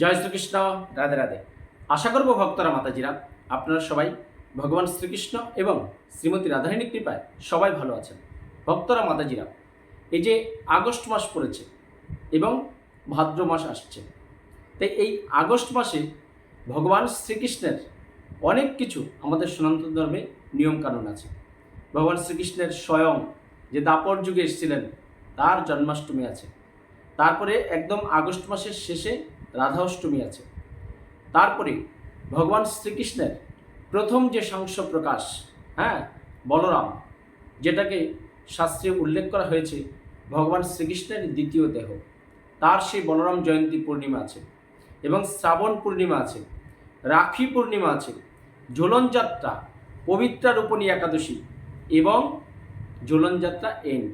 জয় শ্রীকৃষ্ণ, রাধে রাধে। আশা করব ভক্তরা মাতাজিরা, আপনারা সবাই ভগবান শ্রীকৃষ্ণ এবং শ্রীমতী রাধারানী কৃপায় সবাই ভালো আছেন। ভক্তরা মাতাজিরা, এই যে আগস্ট মাস পড়েছে এবং ভাদ্র মাস আসছে, তাই এই আগস্ট মাসে ভগবান শ্রীকৃষ্ণের অনেক কিছু আমাদের সনাতন ধর্মে নিয়মকানুন আছে। ভগবান শ্রীকৃষ্ণের স্বয়ং যে দাপর যুগে এসেছিলেন, তার জন্মাষ্টমী আছে। তারপরে একদম আগস্ট মাসের শেষে রাধা অষ্টমী আছে। তারপরে ভগবান শ্রীকৃষ্ণের প্রথম যে সাংস প্রকাশ হ্যাঁ বলরাম, যেটাকে শাস্ত্রে উল্লেখ করা হয়েছে, ভগবান শ্রীকৃষ্ণের দ্বিতীয় দেহ। তার সেই বলরাম জয়ন্তী পূর্ণিমা আছে এবং শ্রাবণ পূর্ণিমা আছে, রাখি পূর্ণিমা আছে, ঝোলন যাত্রা, পবিত্রা একাদশী এবং ঝোলন যাত্রা এন্ড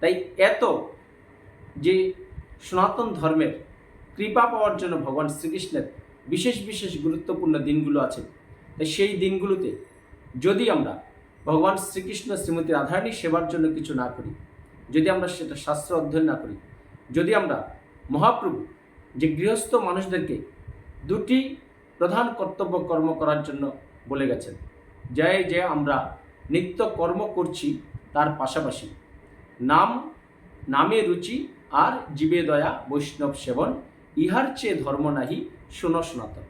তাই এত যে সনাতন ধর্মের কৃপা পাওয়ার জন্য ভগবান শ্রীকৃষ্ণের বিশেষ বিশেষ গুরুত্বপূর্ণ দিনগুলো আছে। তাই সেই দিনগুলোতে যদি আমরা ভগবান শ্রীকৃষ্ণ শ্রীমতী রাধারানী সেবার জন্য কিছু না করি, যদি আমরা সেটা শাস্ত্র অধ্যয়ন না করি, যদি আমরা মহাপ্রভু যে গৃহস্থ মানুষদেরকে দুটি প্রধান কর্তব্য কর্ম করার জন্য বলে গেছেন যে যে আমরা নিত্য কর্ম করছি তার পাশাপাশি। নাম, নামে রুচি আর জীবে দয়া বৈষ্ণব সেবন ইহার চেয়ে ধর্ম নাহি শুনো সনাতন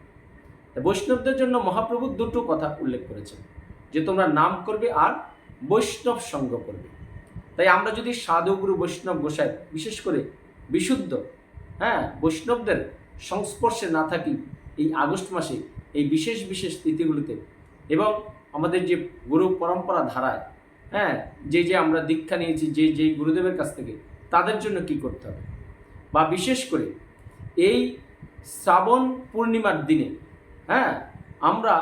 বৈষ্ণবদের জন্য মহাপ্রভু দুটো কথা উল্লেখ করেছেন, যে তোমরা নাম করবে আর বৈষ্ণব সঙ্গ করবে। তাই আমরা যদি সাধুগুরু বৈষ্ণব গোসাই, বিশেষ করে বিশুদ্ধ হ্যাঁ বৈষ্ণবদের সংস্পর্শে না থাকি এই আগস্ট মাসে এই বিশেষ বিশেষ তিথিগুলিতে, এবং আমাদের যে গুরু পরম্পরা ধারায় হ্যাঁ যে যে আমরা দীক্ষা নিয়েছি, যে যে গুরুদেবের কাছ থেকে, তাদের জন্য কি করতে হবে? বা বিশেষ করে এই শ্রাবণ পূর্ণিমার দিনে হ্যাঁ আমরা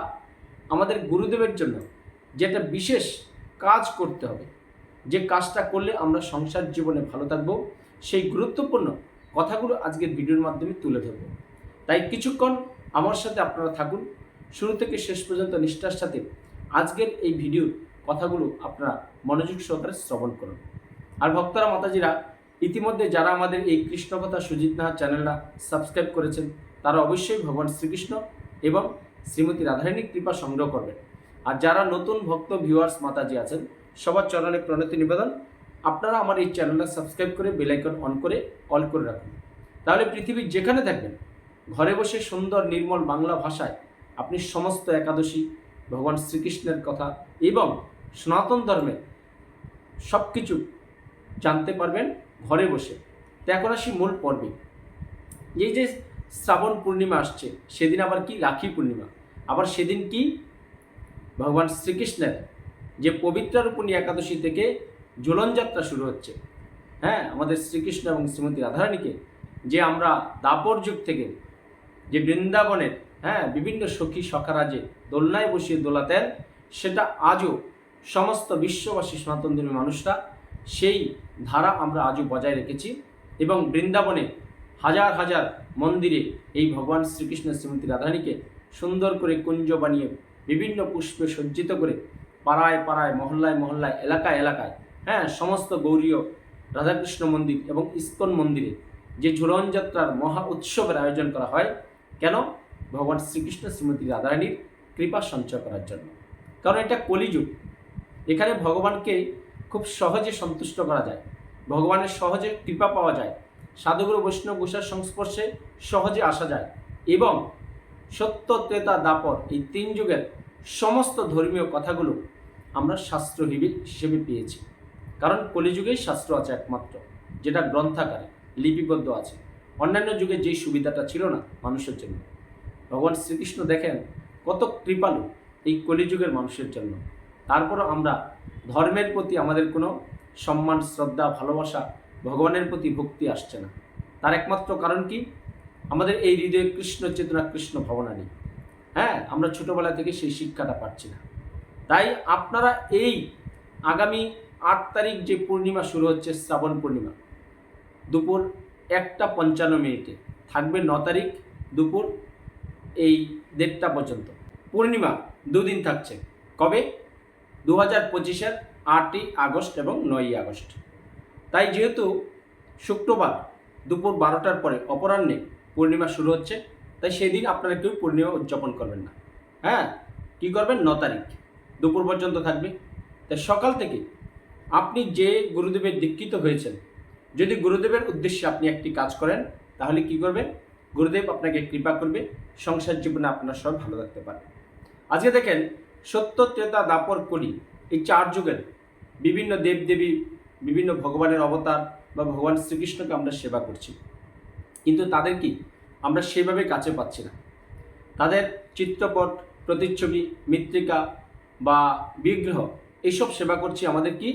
আমাদের গুরুদেবের জন্য যেটা বিশেষ কাজ করতে হবে, যে কাজটা করলে আমরা সংসার জীবনে ভালো থাকব, সেই গুরুত্বপূর্ণ কথাগুলো আজকের ভিডিওর মাধ্যমে তুলে ধরব। তাই কিছুক্ষণ আমার সাথে আপনারা থাকুন। শুরু থেকে শেষ পর্যন্ত নিষ্ঠার সাথে আজকের এই ভিডিওর কথাগুলো আপনারা মনোযোগ সহকারে শ্রবণ করুন। আর ভক্তরা, মাতাজিরা ইতিমধ্যে যারা আমাদের এই কৃষ্ণকথা সুজিত চ্যানেলটা সাবস্ক্রাইব করেছেন, তারা অবশ্যই ভগবান শ্রীকৃষ্ণ এবং শ্রীমতী রাধারানীর কৃপা সংগ্রহ করবেন। আর যারা নতুন ভক্ত ভিউয়ার্স মাতাজি আছেন, সবার চরণে প্রণতি নিবেদন, আপনারা আমার এই চ্যানেলটা সাবস্ক্রাইব করে বেলাইকন অন করে অল করে রাখুন। তাহলে পৃথিবীর যেখানে থাকবেন ঘরে বসে সুন্দর নির্মল বাংলা ভাষায় আপনি সমস্ত একাদশী, ভগবান শ্রীকৃষ্ণের কথা এবং সনাতন ধর্মের সব কিছু জানতে পারবেন ঘরে বসে। তো এখন আসি মূল পর্বে। এই যে শ্রাবণ পূর্ণিমা আসছে, সেদিন আবার কি? রাখি পূর্ণিমা। আবার সেদিন কি? ভগবান শ্রীকৃষ্ণের যে পবিত্রারূপণী একাদশী থেকে ঝুলন যাত্রা শুরু হচ্ছে। হ্যাঁ আমাদের শ্রীকৃষ্ণ এবং শ্রীমতী রাধারানীকে যে আমরা দাপর যুগ থেকে যে বৃন্দাবনের হ্যাঁ বিভিন্ন সখী সখারাজে দোলনায় বসিয়ে দোলাতেন, সেটা আজও সমস্ত বিশ্ববাসী সনাতন ধর্মী মানুষরা সেই ধারা আমরা আজও বজায় রেখেছি এবং বৃন্দাবনে হাজার হাজার মন্দিরে এই ভগবান শ্রীকৃষ্ণ শ্রীমতী রাধারানীকে সুন্দর করে কুঞ্জ বানিয়ে বিভিন্ন পুষ্পে সজ্জিত করে পাড়ায় পাড়ায়, মহল্লায় মহল্লায়, এলাকায় এলাকায় হ্যাঁ সমস্ত গৌরীয় রাধাকৃষ্ণ মন্দির এবং ইস্কন মন্দিরে যে ঝুলন যাত্রার মহা উৎসবের আয়োজন করা হয়, কেন? ভগবান শ্রীকৃষ্ণ শ্রীমতী রাধারানীর কৃপা সঞ্চয় করার জন্য। কারণ এটা কলিযুগ। এখানে ভগবানকে খুব সহজে সন্তুষ্ট করা যায়। ভগবানের সহজে কৃপা পাওয়া যায়। সাধুগুরু বৈষ্ণব গোসার সংস্পর্শে সহজে আসা যায় এবং সত্য, ত্রেতা দাপর এই তিন যুগের সমস্ত ধর্মীয় কথাগুলো আমরা শাস্ত্র হিসেবে পেয়েছি। কারণ কলিযুগেই শাস্ত্র আছে একমাত্র, যেটা গ্রন্থাকারে লিপিবদ্ধ আছে। অন্যান্য যুগে যেই সুবিধাটা ছিল না মানুষের জন্য। ভগবান শ্রীকৃষ্ণ দেখেন কত কৃপালু এই কলিযুগের মানুষের জন্য। তারপরও আমরা ধর্মের প্রতি আমাদের কোনো সম্মান, শ্রদ্ধা, ভালোবাসা ভগবানের প্রতি ভক্তি আসছে না। তার একমাত্র কারণ কি? আমাদের এই হৃদয়ে কৃষ্ণ চেতনা, কৃষ্ণ ভাবনা নেই। হ্যাঁ আমরা ছোটবেলা থেকে সেই শিক্ষাটা পাচ্ছি না। তাই আপনারা এই আগামী আট তারিখ যে পূর্ণিমা শুরু হচ্ছে, শ্রাবণ পূর্ণিমা, দুপুর একটা পঞ্চান্ন মিনিটে, থাকবে ন তারিখ দুপুর এই দেড়টা পর্যন্ত। পূর্ণিমা দুদিন থাকছে। কবে? দু হাজার পঁচিশের আটই আগস্ট এবং নয়ই আগস্ট। তাই যেহেতু শুক্রবার দুপুর বারোটার পরে অপরাহ্নে পূর্ণিমা শুরু হচ্ছে, তাই সেই দিন আপনারা কেউ পূর্ণিমা উদযাপন করবেন না। হ্যাঁ কি করবেন? ন তারিখ। দুপুর পর্যন্ত থাকবে। তাই সকাল থেকে আপনি যে গুরুদেবের দীক্ষিত হয়েছেন, যদি গুরুদেবের উদ্দেশ্যে আপনি একটি কাজ করেন, তাহলে কি করবেন? গুরুদেব আপনাকে কৃপা করবে, সংসার জীবনে আপনার সব ভালো থাকতে পারবে। আজকে দেখেন সত্য ত্রেতা দাপর কলি এই চার যুগের বিভিন্ন দেবদেবী, বিভিন্ন ভগবানের অবতার বা ভগবান শ্রীকৃষ্ণকে আমরা সেবা করছি। কিন্তু তাদের আমরা সেভাবে কাছে পাচ্ছি না। তাদের চিত্রপট, প্রতিচ্ছবি, মৃত্তিকা বা বিগ্রহ এইসব সেবা করছি আমাদের কি?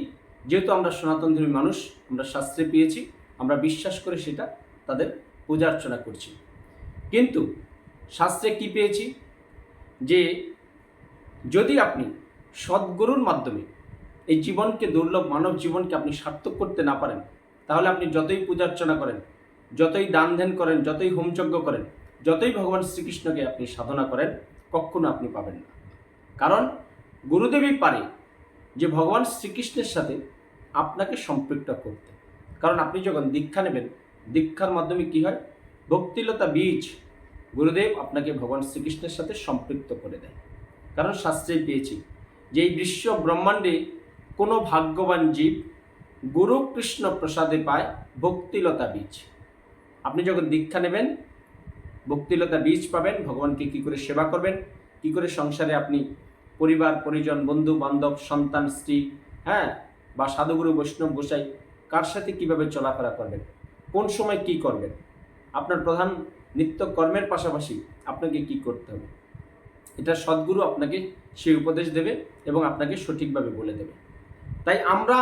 যেহেতু আমরা সনাতন ধর্মী মানুষ, আমরা শাস্ত্রে পেয়েছি, আমরা বিশ্বাস করে সেটা তাদের পূজা অর্চনা করছি। কিন্তু শাস্ত্রে কি পেয়েছি? যে যদি আপনি সদ্গুরুর মাধ্যমে এই জীবনকে, দুর্লভ মানব জীবনকে আপনি সার্থক করতে না পারেন, তাহলে আপনি যতই পূজা অর্চনা করেন, যতই দান ধ্যান করেন, যতই হোমযজ্ঞ করেন, যতই ভগবান শ্রীকৃষ্ণকে আপনি সাধনা করেন, কখনো আপনি পাবেন না। কারণ গুরুদেবই পারে যে ভগবান শ্রীকৃষ্ণের সাথে আপনাকে সম্পৃক্ত করতে। কারণ আপনি যখন দীক্ষা নেবেন, দীক্ষার মাধ্যমে কি হয়? ভক্তিলতা বীজ গুরুদেব আপনাকে ভগবান শ্রীকৃষ্ণের সাথে সম্পৃক্ত করে দেয়। কারণ শাস্ত্রেই পেয়েছি। যে এই বিশ্ব ব্রহ্মাণ্ডে কোনো ভাগ্যবান জীব গুরু কৃষ্ণ প্রসাদে পায় ভক্তিলতা বীজ। আপনি যখন দীক্ষা নেবেন, ভক্তিলতা বীজ পাবেন, ভগবানকে কি করে সেবা করবেন, কি করে সংসারে আপনি পরিবার, পরিজন, বন্ধু, বান্ধব, সন্তান, স্ত্রী হ্যাঁ বা সাধুগুরু, বৈষ্ণব, গোসাই, কার সাথে কীভাবে চলাফেরা করবেন, কোন সময় কি করবেন, আপনার প্রধান নিত্য কর্মের পাশাপাশি আপনাকে কি করতে হবে? এটা সদ্গুরু আপনাকে সেই উপদেশ দেবে এবং আপনাকে সঠিকভাবে বলে দেবে। তাই আমরা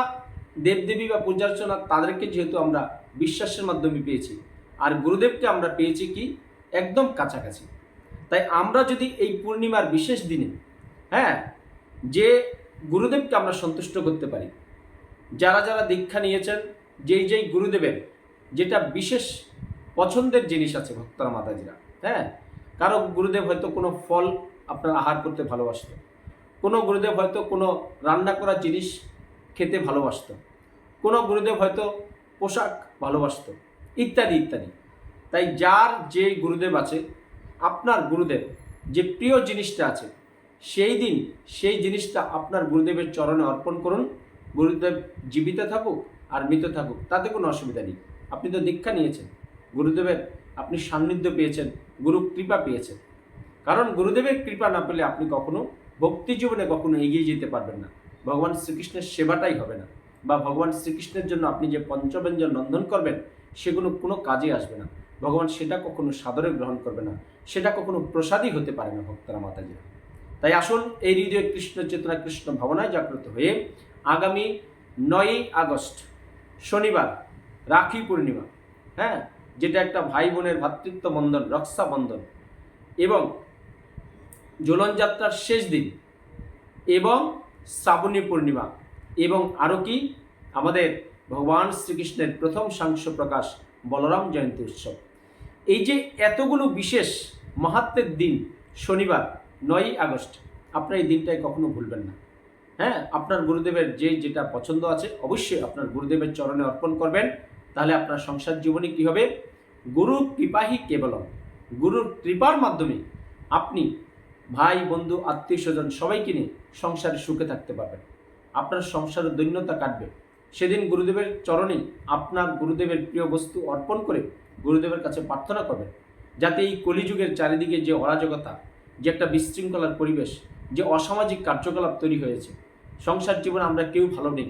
দেবদেবী বা পূজার্চনা তাদেরকে যেহেতু আমরা বিশ্বাসের মাধ্যমে পেয়েছি, আর গুরুদেবকে আমরা পেয়েছি কি? একদম কাছাকাছি। তাই আমরা যদি এই পূর্ণিমার বিশেষ দিনে হ্যাঁ যে গুরুদেবকে আমরা সন্তুষ্ট করতে পারি, যারা যারা দীক্ষা নিয়েছেন, যেই যেই গুরুদেবের, যেটা বিশেষ পছন্দের জিনিস আছে ভক্তরা, মাতাজিরা হ্যাঁ কারও গুরুদেব হয়তো কোনো ফল আপনার আহার করতে ভালোবাসত কোনো গুরুদেব হয়তো কোনো রান্না করা জিনিস খেতে ভালোবাসত। কোনো গুরুদেব হয়তো পোশাক ভালোবাসত, ইত্যাদি ইত্যাদি। তাই যার যে গুরুদেব আছে, আপনার গুরুদেব, যে প্রিয় জিনিসটা আছে, সেই দিন সেই জিনিসটা আপনার গুরুদেবের চরণে অর্পণ করুন। গুরুদেব জীবিত থাকুক আর মৃত থাকুক, তাতে কোনো অসুবিধা নেই। আপনি তো দীক্ষা নিয়েছেন। গুরুদেবের আপনি সান্নিধ্য পেয়েছেন গুরু কৃপা পেয়েছেন। কারণ গুরুদেবের কৃপা না পেলে আপনি কখনো ভক্তি জীবনে কখনো এগিয়ে যেতে পারবেন না। ভগবান শ্রীকৃষ্ণের সেবাটাই হবে না বা ভগবান শ্রীকৃষ্ণের জন্য আপনি যে পঞ্চব্যঞ্জন নন্দন করবেন, সেগুলো কোনো কাজে আসবে না। ভগবান সেটা কখনো সাদরে গ্রহণ করবে না। সেটা কখনো প্রসাদই হতে পারে না ভক্তরা, মাতাজিরা। তাই আসুন এই হৃদয় কৃষ্ণ চেতনা, কৃষ্ণ ভাবনায় জাগ্রত হয়ে আগামী নয়ই আগস্ট, শনিবার, রাখি পূর্ণিমা হ্যাঁ যেটা একটা ভাই বোনের ভ্রাতৃত্ব বন্ধন, রক্ষা বন্ধন এবং ঝোলন যাত্রার শেষ দিন এবং শ্রাবণী পূর্ণিমা এবং আরও কি? আমাদের ভগবান শ্রীকৃষ্ণের প্রথম সাংস প্রকাশ বলরাম জয়ন্তী উৎসব। এই যে এতগুলো বিশেষ মাহাত্মের দিন, শনিবার নয়ই আগস্ট, আপনার এই দিনটাই কখনো ভুলবেন না। হ্যাঁ আপনার গুরুদেবের যে যেটা পছন্দ আছে, অবশ্যই আপনার গুরুদেবের চরণে অর্পণ করবেন। তাহলে আপনার সংসার জীবনে কী হবে? গুরু কৃপাহি কেবলম। গুরুর কৃপার মাধ্যমে আপনি ভাই, বন্ধু, আত্মীয় স্বজন সবাইকে নিয়ে সংসারে সুখে থাকতে পারবেন। আপনার সংসারের দৈন্যতা কাটবে। সেদিন গুরুদেবের চরণে আপনার গুরুদেবের প্রিয় বস্তু অর্পণ করে গুরুদেবের কাছে প্রার্থনা করবেন, যাতে এই কলিযুগের চারিদিকে যে অরাজকতা, যে একটা বিশৃঙ্খলার পরিবেশ, যে অসামাজিক কার্যকলাপ তৈরি হয়েছে, সংসার জীবনে আমরা কেউ ভালো নেই।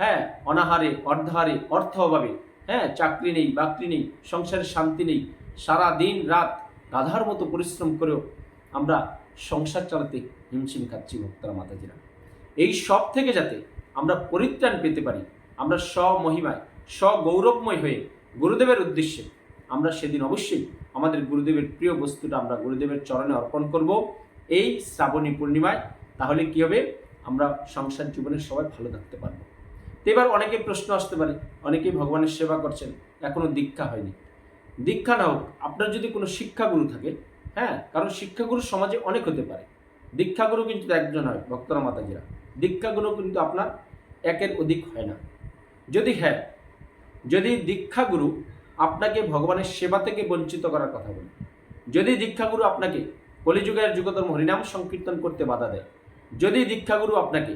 হ্যাঁ অনাহারে, অর্ধাহারে, অর্থ অভাবে হ্যাঁ চাকরি নেই, বাকরি নেই, সংসারে শান্তি নেই সারা দিন রাত গাধার মতো পরিশ্রম করেও আমরা সংসার চালাতে হিমশিম খাচ্ছি ভক্তরা মাতাজিরা। এই সব থেকে যাতে আমরা পরিত্রাণ পেতে পারি, আমরা স্বমহিমায়, স্বগৌরবময় হয়ে গুরুদেবের উদ্দেশ্যে আমরা সেদিন অবশ্যই আমাদের গুরুদেবের প্রিয় বস্তুটা আমরা গুরুদেবের চরণে অর্পণ করব এই শ্রাবণী পূর্ণিমায়। তাহলে কি হবে? আমরা সংসার জীবনে সবাই ভালো থাকতে পারব। তো এবার অনেকে প্রশ্ন আসতে পারে, অনেকেই ভগবানের সেবা করছেন, এখনও দীক্ষা হয়নি। দীক্ষা না হোক, আপনার যদি কোনো শিক্ষাগুরু থাকে হ্যাঁ কারণ শিক্ষাগুরু সমাজে অনেক হতে পারে। দীক্ষাগুরু কিন্তু একজন হয়, ভক্তরা, মাতাজিরা। দীক্ষাগুরু কিন্তু আপনার একের অধিক হয় না। যদি হ্যাঁ যদি দীক্ষাগুরু আপনাকে ভগবানের সেবা থেকে বঞ্চিত করার কথা বলে, যদি দীক্ষাগুরু আপনাকে কলিযুগের যুগতম হরিনাম সংকীর্তন করতে বাধা দেয়, যদি দীক্ষাগুরু আপনাকে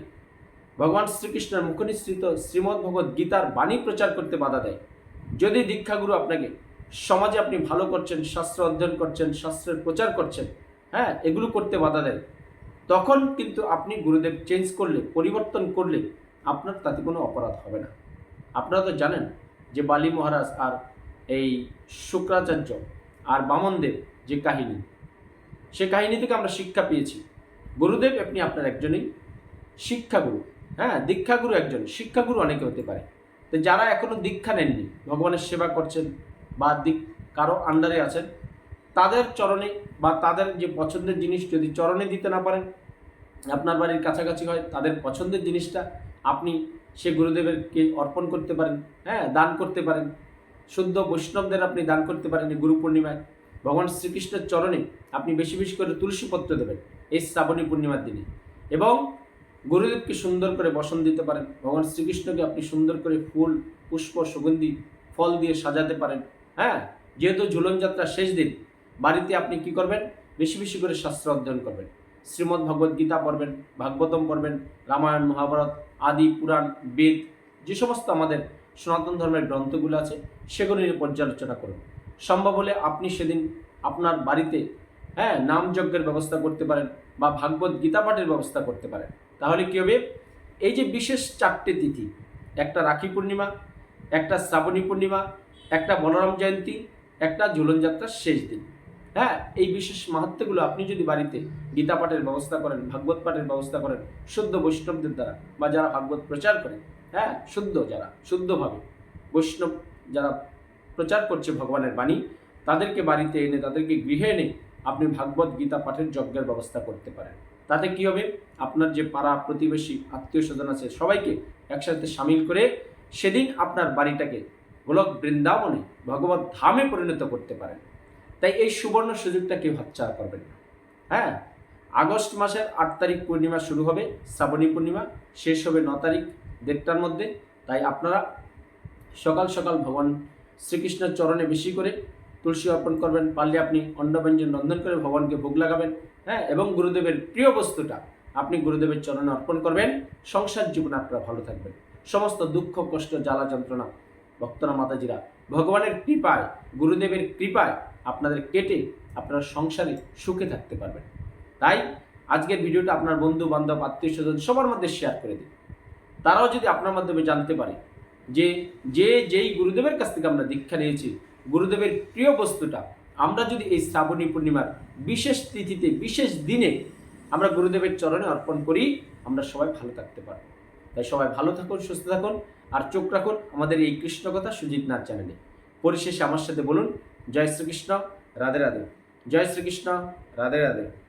ভগবান শ্রীকৃষ্ণের মুখনিসৃত শ্রীমদ্ ভগবত গীতার বাণী প্রচার করতে বাধা দেয়, যদি দীক্ষাগুরু আপনাকে সমাজে আপনি ভালো করছেন, শাস্ত্র অধ্যয়ন করছেন, শাস্ত্রের প্রচার করছেন হ্যাঁ এগুলো করতে বাধা দেয়। তখন কিন্তু আপনি গুরুদেব চেঞ্জ করলে, পরিবর্তন করলে আপনার তাতে কোনো অপরাধ হবে না। আপনারা তো জানেন যে বালি মহারাজ আর এই শুক্রাচার্য আর বামনদেব যে কাহিনী, সে কাহিনী থেকে আমরা শিক্ষা পেয়েছি। গুরুদেব আপনি আপনার একজনই শিক্ষাগুরু হ্যাঁ দীক্ষাগুরু একজন, শিক্ষাগুরু অনেকে হতে পারে। তো যারা এখনও দীক্ষা নেননি, ভগবানের সেবা করছেন বা দিক কারও আন্ডারে আছেন, তাদের চরণে বা তাদের যে পছন্দের জিনিস যদি চরণে দিতে না পারেন, আপনার বাড়ির কাছাকাছি হয়, তাদের পছন্দের জিনিসটা আপনি সে গুরুদেবেরকে অর্পণ করতে পারেন হ্যাঁ দান করতে পারেন। শুদ্ধ বৈষ্ণবদের আপনি দান করতে পারেন গুরু পূর্ণিমায়। ভগবান শ্রীকৃষ্ণের চরণে আপনি বেশি বেশি করে তুলসী পত্র দেবেন এই শ্রাবণী পূর্ণিমার দিনে। এবং গুরুদেবকে সুন্দর করে বসন দিতে পারেন, ভগবান শ্রীকৃষ্ণকে আপনি সুন্দর করে ফুল, পুষ্প, সুগন্ধি, ফল দিয়ে সাজাতে পারেন। হ্যাঁ? যেহেতু ঝুলন যাত্রার শেষ দিন, বাড়িতে আপনি কি করবেন? বেশি বেশি করে শাস্ত্র অধ্যয়ন করবেন। শ্রীমদ্ ভগবদ গীতা পড়বেন, ভাগবতম পড়বেন, রামায়ণ, মহাভারত, আদি, পুরাণ, বেদ, যে সমস্ত আমাদের সনাতন ধর্মের গ্রন্থগুলো আছে, সেগুলো নিয়ে পর্যালোচনা করুন। সম্ভব হলে আপনি সেদিন আপনার বাড়িতে হ্যাঁ নাম যজ্ঞের ব্যবস্থা করতে পারেন বা ভাগবত গীতা পাঠের ব্যবস্থা করতে পারেন। তাহলে কী হবে? এই যে বিশেষ চারটে তিথি, একটা রাখি পূর্ণিমা, একটা শ্রাবণী পূর্ণিমা একটা বলরাম জয়ন্তী, একটা ঝুলন যাত্রার শেষ দিন। হ্যাঁ এই বিশেষ মাহাত্ম্যগুলো আপনি যদি বাড়িতে গীতা পাঠের ব্যবস্থা করেন, ভাগবত পাঠের ব্যবস্থা করেন, শুদ্ধ বৈষ্ণবদের দ্বারা বা যারা ভাগবত প্রচার করে হ্যাঁ শুদ্ধ যারা, শুদ্ধভাবে, বৈষ্ণব যারা প্রচার করছে ভগবানের বাণী, তাদেরকে বাড়িতে এনে, তাদেরকে গৃহে এনে আপনি ভাগবত, গীতা পাঠের যজ্ঞের ব্যবস্থা করতে পারেন। তাতে কি হবে? আপনার যে পাড়া প্রতিবেশী, আত্মীয় স্বজন আছে, সবাইকে একসাথে সামিল করে সেদিন আপনার বাড়িটাকে গোলক বৃন্দাবনে ভগবত ধামে পরিণত করতে পারেন। তাই এই সুবর্ণ সুযোগটা কেউ হাতছাড়া করবেন না। হ্যাঁ আগস্ট মাসের আট তারিখ পূর্ণিমা শুরু হবে, শ্রাবণী পূর্ণিমা, শেষ হবে ন তারিখ দেড়টার মধ্যে। তাই আপনারা সকাল সকাল ভগবান শ্রীকৃষ্ণের চরণে বেশি করে তুলসী অর্পণ করবেন, পারলে আপনি অন্নব্যঞ্জন রন্ধন করে ভগবানকে ভোগ লাগাবেন হ্যাঁ এবং গুরুদেবের প্রিয় বস্তুটা আপনি গুরুদেবের চরণে অর্পণ করবেন। সংসার জীবনে আপনারা ভালো থাকবেন। সমস্ত দুঃখ, কষ্ট, জ্বালা যন্ত্রণা ভক্তরা মাতাজিরা, ভগবানের কৃপায়, গুরুদেবের কৃপায় আপনাদের কেটে আপনারা সংসারে সুখে থাকতে পারবেন। তাই আজকের ভিডিওটা আপনার বন্ধু, বান্ধব, আত্মীয় স্বজন সবার মধ্যে শেয়ার করে দিন। তারাও যদি আপনার মাধ্যমে জানতে পারে যে যে যেই গুরুদেবের কাছ থেকে আমরা দীক্ষা নিয়েছি, গুরুদেবের প্রিয় বস্তুটা, আমরা যদি এই শ্রাবণী পূর্ণিমার বিশেষ তিথিতে, বিশেষ দিনে আমরা গুরুদেবের চরণে অর্পণ করি, আমরা সবাই ভালো থাকতে পারব। তাই সবাই ভালো থাকুন, সুস্থ থাকুন। আর চোখ রাখুন আমাদের এই কৃষ্ণ কথা সুজিত নাথ চ্যানেলে। পরিশেষে আমার সাথে বলুন, জয় শ্রীকৃষ্ণ, রাধে রাধে। জয় শ্রীকৃষ্ণ, রাধে রাধে।